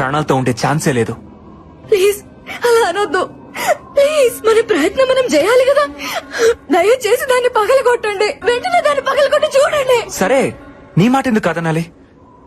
ప్రాణాలతో ఉండే ఛాన్సే లేదు. ప్లీజ్ అలా అనొద్దు. ప్లీజ్ మన ప్రయత్నం మనం చేయాలి కదా. దయచేసి దాన్ని పగలగొట్టండి. వెంటనే దాన్ని పగలగొట్టి చూడండి. సరే నీ మాట ఎందుకు కాదనాలి?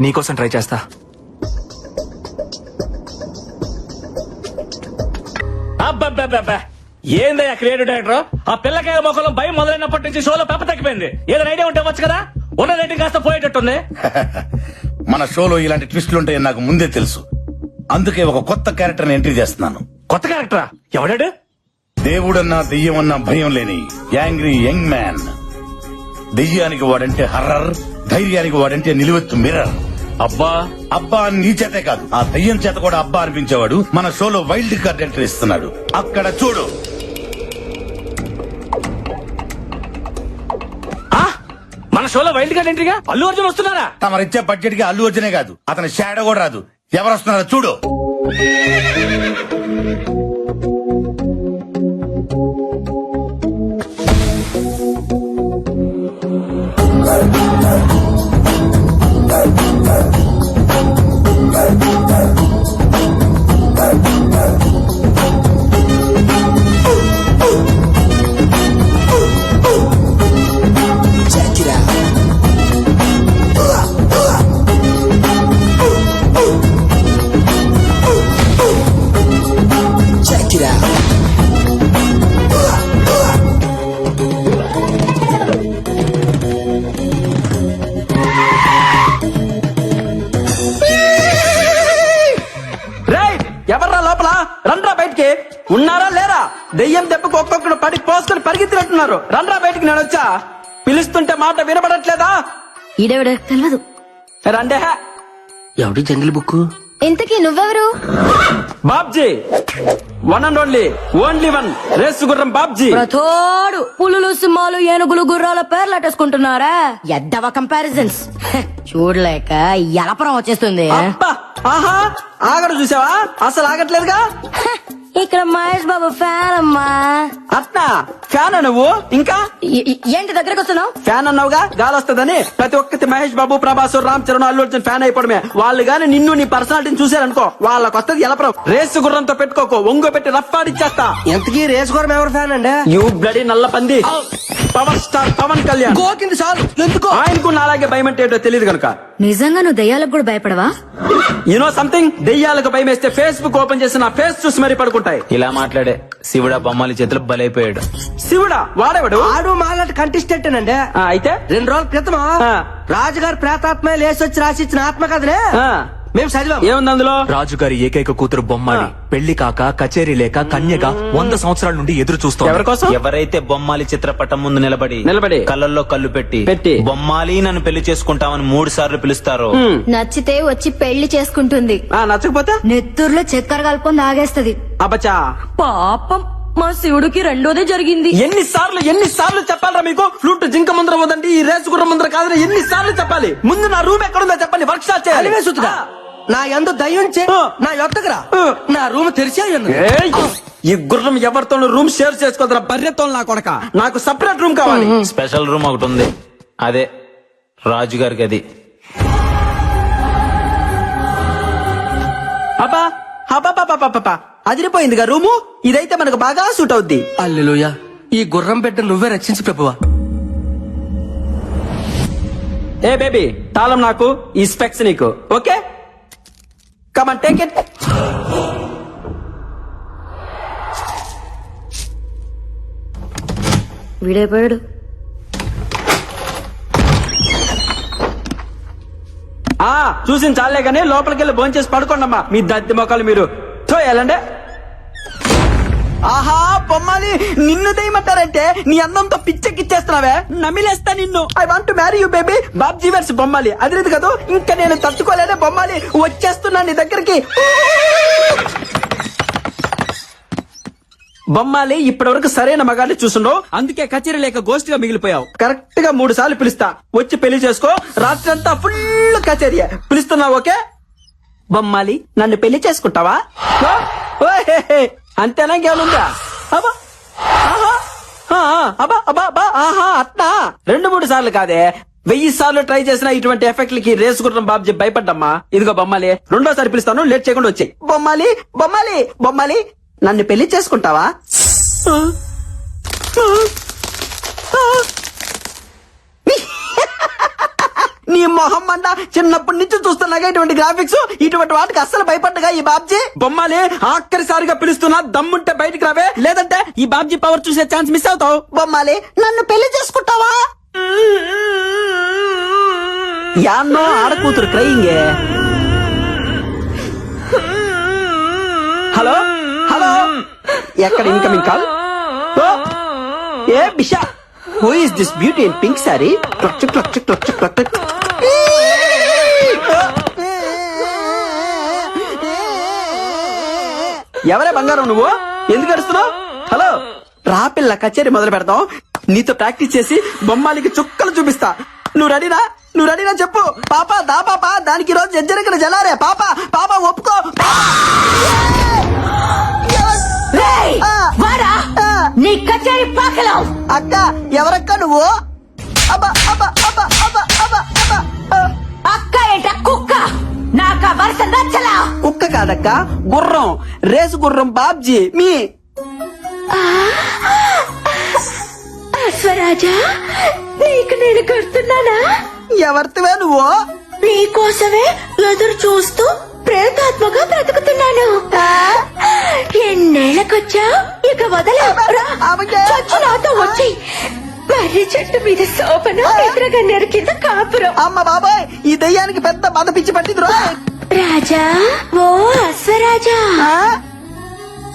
నీకోసం ట్రై చేస్తా. అబ్బబ్బబ్బబ్బా. ఏందయ్యా క్రియేటివ్ డైరెక్టర్? ఆ పిల్లకాయ మొక్కలో భయం మొదలైనప్పటి నుంచి షోలో పెప్ప తగ్గిపోయింది. ఏదైనా ఐడియా ఉంటే వచ్చు కదా? ఉన్న రేటింగ్ కాస్త పోయేటట్టుంది. మన షోలో ఇలాంటి ట్విస్టులు ఉంటాయని నాకు ముందే తెలుసు. అందుకే ఒక కొత్త క్యారెక్టర్ ఎంట్రీ చేస్తున్నాను. కొత్త క్యారెక్టరా ఎవడాడు? దేవుడన్నా దెయ్యమన్నా భయం లేని యాంగ్రీ యంగ్ మ్యాన్. దెయ్యానికి వాడంటే హర్రర్ ధైర్యానికి వాడంటే నిలువెత్తు మిర్రర్. అబ్బా! అబ్బా అని నీ చేతే కాదు. ఆ దయ్యం చేత కూడా అబ్బా అనిపించేవాడు. మన షోలో వైల్డ్ కార్డ్ ఎంట్రీ ఇస్తున్నాడు. అక్కడ చూడు. ఆ? మన షోలో వైల్డ్ కార్డ్ ఎంట్రీగా? అల్లు అర్జున్ వస్తున్నారా? తమరిచ్చే బడ్జెట్కి అల్లు అర్జునే కాదు. అతని షాడో కూడా రాదు. ఎవరు వస్తున్నారో చూడు. ఎవర్రా లోపల? రండ్రా బయటికి. ఉన్నారా లేరా? దెయ్యం దెబ్బకు ఒక్కొక్కడు పడి పోసుకొని పరిగెత్తినట్టున్నారు. రండ్రా బయటికి నేను వచ్చా? పిలుస్తుంటే మాట వినబడట్లేదా? ఈడెవడ తెలియదు రండే ఎవడి జంగిల్ బుక్ ఇంతకీ నువ్వెవరు? Babji. One and only only one race Gurram Babji. ప్రతోడు పులులు సింహాలు ఏనుగులు గుర్రాల పేర్లు అట్టేసుకుంటున్నారా? ఎద్దవ కంపారిజన్స్ చూడలేక ఎలపరం వచ్చేస్తుంది. ఆహా ఆగడు చూసావా? అసలు ఆగట్లేదుగా? ఇక్కడ మహేష్ బాబు ఫ్యాన్ అమ్మా. అట్నా ఫ్యాన్ నువ్వు? ఇంకా? ఏంటి దగ్గరకు వస్తున్నావు? ఫ్యాన్ అన్నావుగా? గాలి వస్తుందని ప్రతి ఒక్కటి మహేష్ బాబు ప్రభాస్ రామ్ చరణ్ అల్లు అర్జున్ ఫ్యాన్ అయిపోవడమే. వాళ్ళు గాని నిన్ను నీ పర్సనాలిటీని చూసారనుకో వాళ్ళకి వస్తుంది ఎలపరం రేసు గుర్రంతో పెట్టుకోకో ఒంగో పెట్టి రఫ్ఫాడిచ్చేస్తా ఎంతకీ రేస్ కోరం ఎవరు ఫ్యాన్ అండి? యూ బ్లడీ నల్ల పంది పవర్ స్టార్ పవన్ కళ్యాణ్. గోకింది చాలు ఎందుకో? ఆయనకు నాలాగే భయం అంటే ఏంటో తెలియదు కనుక నిజంగా నువ్వు దయ్యాలకు కూడా భయపడవా? యూనో సంథింగ్ దెయ్యాలకు భయం వేస్తే ఫేస్బుక్ ఓపెన్ చేసి నా ఫేస్ చూసి మరీ పడుకుంటాయి. ఇలా మాట్లాడే శివుడా బొమ్మల చేతులు బలైపోయాడు. శివుడా వాడేవాడు? ఆడు మాలాంటి కంటెస్టెంట్ అండి ఆ, అయితే? రెండు రోజుల క్రితం ఆ. రాజుగారు ప్రేతాత్మ లేసొచ్చి రాసిచ్చిన ఆత్మ కథనే ఆ, మేము చదివాం ఏముంది అందులో? రాజుగారి ఏకైక కూతురు బొమ్మాలి. పెళ్ళి కాక కచేరీ లేక కన్యగా వంద సంవత్సరాల నుండి ఎదురు ఎవరి చూస్తోంది కోసం? ఎవరైతే బొమ్మాలి చిత్రపటం ముందు నిలబడి నిలబడి. కళ్ళల్లో కళ్ళు పెట్టి పెట్టి. బొమ్మాలి నన్ను పెళ్ళి చేసుకుంటామని మూడు సార్లు పిలుస్తారో? నచ్చితే వచ్చి పెళ్ళి చేసుకుంటుంది. ఆ, నచ్చకపోతే? నెత్తూరులో చక్కెర కలుపుకొని ఆగేస్తది అబ్బచా పాపం మా శివుడికి రెండోదే జరిగింది. ఎన్ని సార్లు ఎన్ని సార్లు చెప్పాలరా మీకు? ఫ్లూట్ జింక ముందర వదండి ఈ రేసు గుర్రం ముందర కాదని ఎన్ని సార్లు చెప్పాలి? ముందు నా రూమ్ ఎక్కడుందో చెప్పండి వర్క్ షాప్ చేయాలి నా ఎందు దయ్యం చే ఆ. నా యొత్తకురా ఆ. నా రూమ్ తెరిచే ఉన్నది ఏయ్! ఈ గుర్రం ఎవరితోనూ రూమ్ షేర్ చేసుకోదరా బర్రెతో నా కొడక. నాకు సపరేట్ రూమ్ కావాలి. స్పెషల్ రూమ్ ఒకటి ఉంది. అదే రాజుగారికి అది అబ్బా అబ్బా అదిరిపోయిందిగా రూము? ఇదైతే మనకు బాగా సూట్ అవుద్ది. అల్లెలుయ ఈ గుర్రం బిడ్డ నువ్వే రక్షించి ప్రభువా. ఏ బేబీ తాళం నాకు ఈ స్పెక్స్ నీకు. Okay? Come on take it వీడైపోయాడు. ఆ చూసిన చాలే గానీ లోపలికి వెళ్ళి భోంచేసి పడుకోండమ్మా. మీ దద్ది మొక్కలు మీరు. చూయాలండి ఆహా! బొమ్మాలి నిన్ను దేయమంటారంటే నీ అందంతో పిచ్చెక్కిచ్చేస్తున్నావే? నమిలేస్తా నిన్ను. I want to marry you baby Babji verse బొమ్మాలి. అది లేదు కదా? ఇంకా నేను తట్టుకోలేనే బొమ్మాలి. వచ్చేస్తున్నా నీ దగ్గరికి. బొమ్మాలి ఇప్పటి వరకు సరైన మగాడిని చూసుండవు అందుకే కచేరీ లేక గోస్ట్గా మిగిలిపోయావు. కరెక్ట్గా మూడు సార్లు పిలుస్తా. వచ్చి పెళ్ళి చేసుకో. రాత్రి అంతా ఫుల్ కచేరీ. పిలుస్తున్నావు ఓకే? బొమ్మాలి నన్ను పెళ్ళి చేసుకుంటావా. అంతేనా ఇంకేమనుందా అబ్బా! ఆహా! ఆ, ఆ, అబ్బా అబ్బా అబ్బా! ఆహా అట్నా రెండు మూడు సార్లు కాదే వెయ్యి సార్లు ట్రై చేసిన ఇటువంటి ఎఫెక్ట్లకి రేసు గుర్రం బాబ్జీ భయపడ్డమ్మా. ఇదిగో బొమ్మాలి రెండోసారి పిలుస్తాను లేట్ చేయకుండా వచ్చాయి. బొమ్మాలి బొమ్మాలి బొమ్మాలి నన్ను పెళ్ళి చేసుకుంటావా? నీ మొహం మంట చిన్నప్పటి నుంచి చూస్తున్నాగా ఇటువంటి గ్రాఫిక్స్ ఇటువంటి వాటికి అస్సలు భయపడ్డగా ఈ బాబ్జీ. బొమ్మాలి ఆఖరిసారిగా పిలుస్తున్నా దమ్ముంటే బయటికి రావే. లేదంటే ఈ బాబ్జీ పవర్ చూసే ఛాన్స్ మిస్ అవుతావు. బొమ్మాలి నన్ను పెళ్ళి చేసుకుంటావా? యాన్నో ఆడకూతురు క్రయింగే హలో? హలో? ఎక్కడ ఇన్కమింగ్ కాల్ ఏ Bisha? Who is this beauty in pink sari clutch clutch clutch clutch ఎవరే బంగారం నువ్వు? ఎందుకు అడుస్తున్నావు హలో రా పిల్ల కచేరీ మొదలు పెడతాం. నీతో ప్రాక్టీస్ చేసి బొమ్మాలికి చుక్కలు చూపిస్తా. నువ్వు రెడీనా నువ్వు రెడీనా చెప్పు. పాప దా పాప దానికి రోజు జజ్జరికన జలారే పాప పాప ఒప్పుకో. అక్క ఎవరక్క నువ్వు. అక్క ఏంట? కుక్క. నాకు వరుస నచ్చలా? కుక్క కాదక్క గుర్రం. రేసు గుర్రం బాబ్జీ మీ. అశ్వరాజా నీకు నేను కడుతున్నానా? ఎవరితివే నువ్వు? నీకోసమే ఎదురు చూస్తూ ప్రేతాత్మగా బ్రతుకుతున్నాను. ఎన్నేళ్ళకొచ్చా ఇక వదల. అమ్మకే. నాతో వచ్చి. మర్రి చెట్టు మీద శోభన ఎదురుగా నెరికింద కాపురం. అమ్మ బాబాయ్ ఈ దయ్యానికి పెద్ద మద పిచ్చి పట్టింది రాజా ఓ అశ్వరాజా.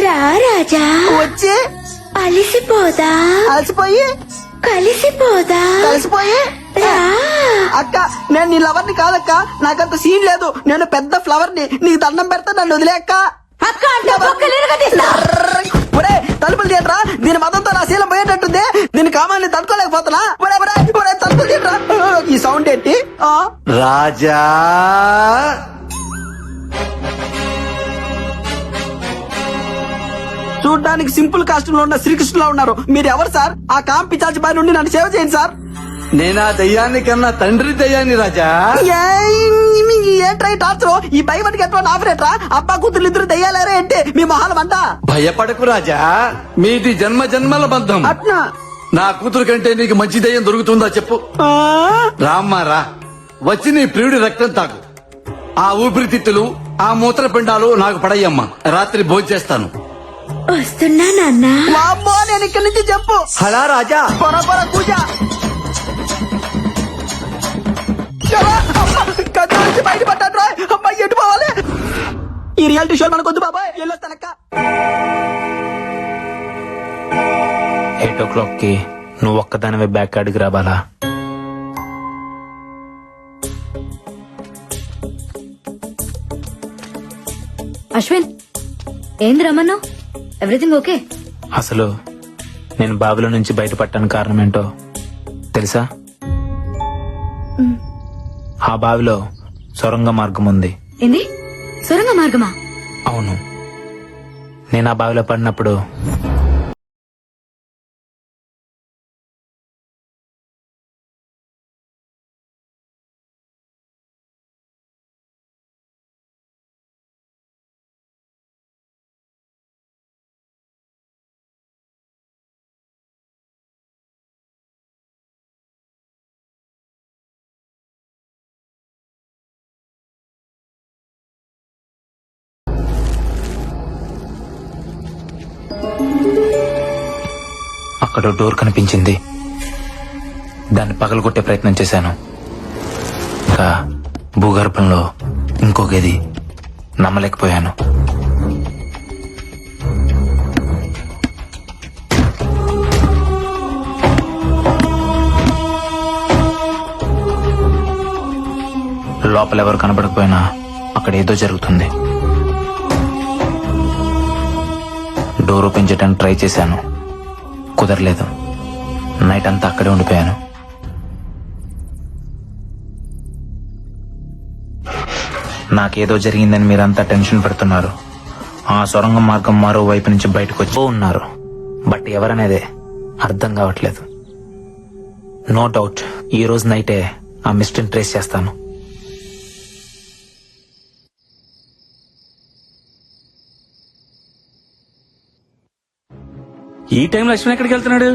రా రాజా. వచ్చి. అలిసిపోదా? అలసిపోయి. కలిసిపోదా? కలిసిపోయి. అక్క నేను నీ లవర్ని కాదక్క. నాకంత సీన్ లేదు. నేను పెద్ద ఫ్లవర్ని. నీకు దండం పెడతా నన్ను వదిలే అక్క. ఒరే తలుపులు తీయట్రా దీని మతంతో నా శీలం పోయేటట్టుంది. దీని కామాన్ని తట్టుకోలేకపోతున్నా. ఒరే ఒరే ఒరే తలుపులు తీయట్రా ఈ సౌండ్ ఏంటి? ఆ? రాజా. చూడ్డానికి సింపుల్ కాస్ట్యూమ్లో ఉన్న శ్రీకృష్ణులా ఉన్నారు. మీరు ఎవరు సార్? ఆ కాంపి చాచి బారి నుండి నన్ను సేవ చేయండి సార్. నేనా దయ్యాన్ని కన్నా తండ్రి దయ్యాన్ని రాజా? ఏంట్రా ఈ టార్చర్? ఈ భయపడికి ఎట్లా ఆపరేట్రా అబ్బా కూతురు ఇద్దరు దయ్యాలేరే ఏంటి? మీ మొహాలం అంతా భయపడకు రాజా. మీది జన్మ జన్మల బంధం. అట్నా? నా కూతురు కంటే నీకు మంచి దయ్యం దొరుకుతుందా చెప్పు. ఆ? రామ్మా రా. వచ్చి నీ ప్రియుడి రక్తం తాకు ఆ ఊపిరితిత్తులు ఆ మూత్రపిండాలు నాకు పడయ్యమ్మా. రాత్రి భోజేస్తాను వస్తున్నా నాన్న? నేను ఇక్కడి నుంచి చెప్పు. హలా రాజా. పొర పొర పూజ. ఈ రియాలిటీ షో మనకొద్దు బాబాయ్. వెళ్ళొస్తానక్క. ఎయిట్ ఓ క్లాక్కి నువ్వు ఒక్కదానివే బ్యాక్ అడిగి రాబాలా అశ్విన్ ఏంది రమ్మన్నావు ఎవ్రీథింగ్ ఓకే అసలు నేను బావిలో నుంచి బయటపడటానికి కారణం ఏంటో తెలుసా? ఆ బావిలో సొరంగ మార్గం ఉంది. ఏంది? మార్గమా? అవును. నేను ఆ బావిలో పడినప్పుడు అక్కడ డోర్ కనిపించింది. దాన్ని పగలగొట్టే ప్రయత్నం చేశాను. ఇంకా భూగర్భంలో ఇంకో గది నమ్మలేకపోయాను. లోపల ఎవరు కనబడకపోయినా అక్కడ ఏదో జరుగుతుంది. డోర్ ఓపెన్ చేయడానికి ట్రై చేశాను. కుదరలేదు. నైట్ అంతా అక్కడే ఉండిపోయాను. నాకేదో జరిగిందని మీరంతా టెన్షన్ పెడుతున్నారు. ఆ సొరంగ మార్గం మరో వైపు నుంచి బయటకు వచ్చి ఉన్నారు. బట్ ఎవరనేదే అర్థం కావట్లేదు. నో డౌట్ ఈ రోజు నైటే ఆ మిస్టర్ని ట్రేస్ చేస్తాను. ఈ టైంలో లక్ష్మణ్ ఎక్కడికి వెళ్తున్నాడు?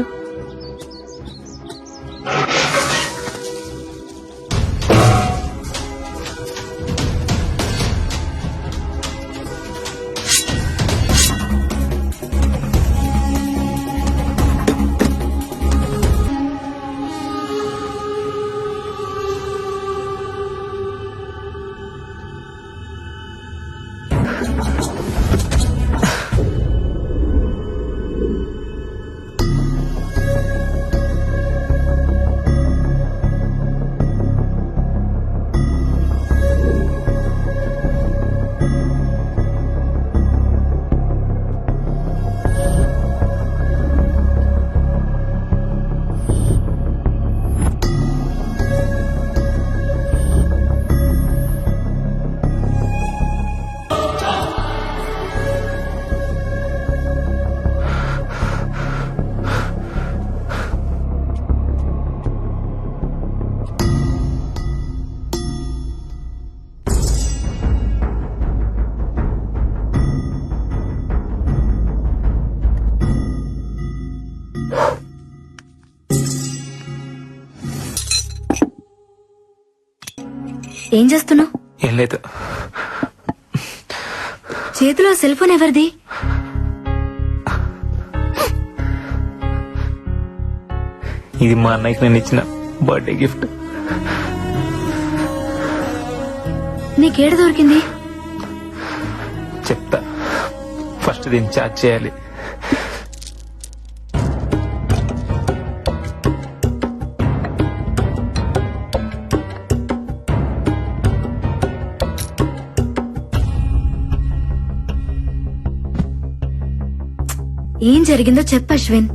ఏం చేస్తున్నావు? ఏం లేదు. చేతిలో సెల్ ఫోన్ ఎవరిది? ఇది మా అన్నయ్యకి నేను ఇచ్చిన బర్త్డే గిఫ్ట్. నీకేడ దొరికింది? చెప్తా. ఫస్ట్ దీన్ని చార్జ్ చేయాలి. జరిగిందో చెప్ప అశ్విన్.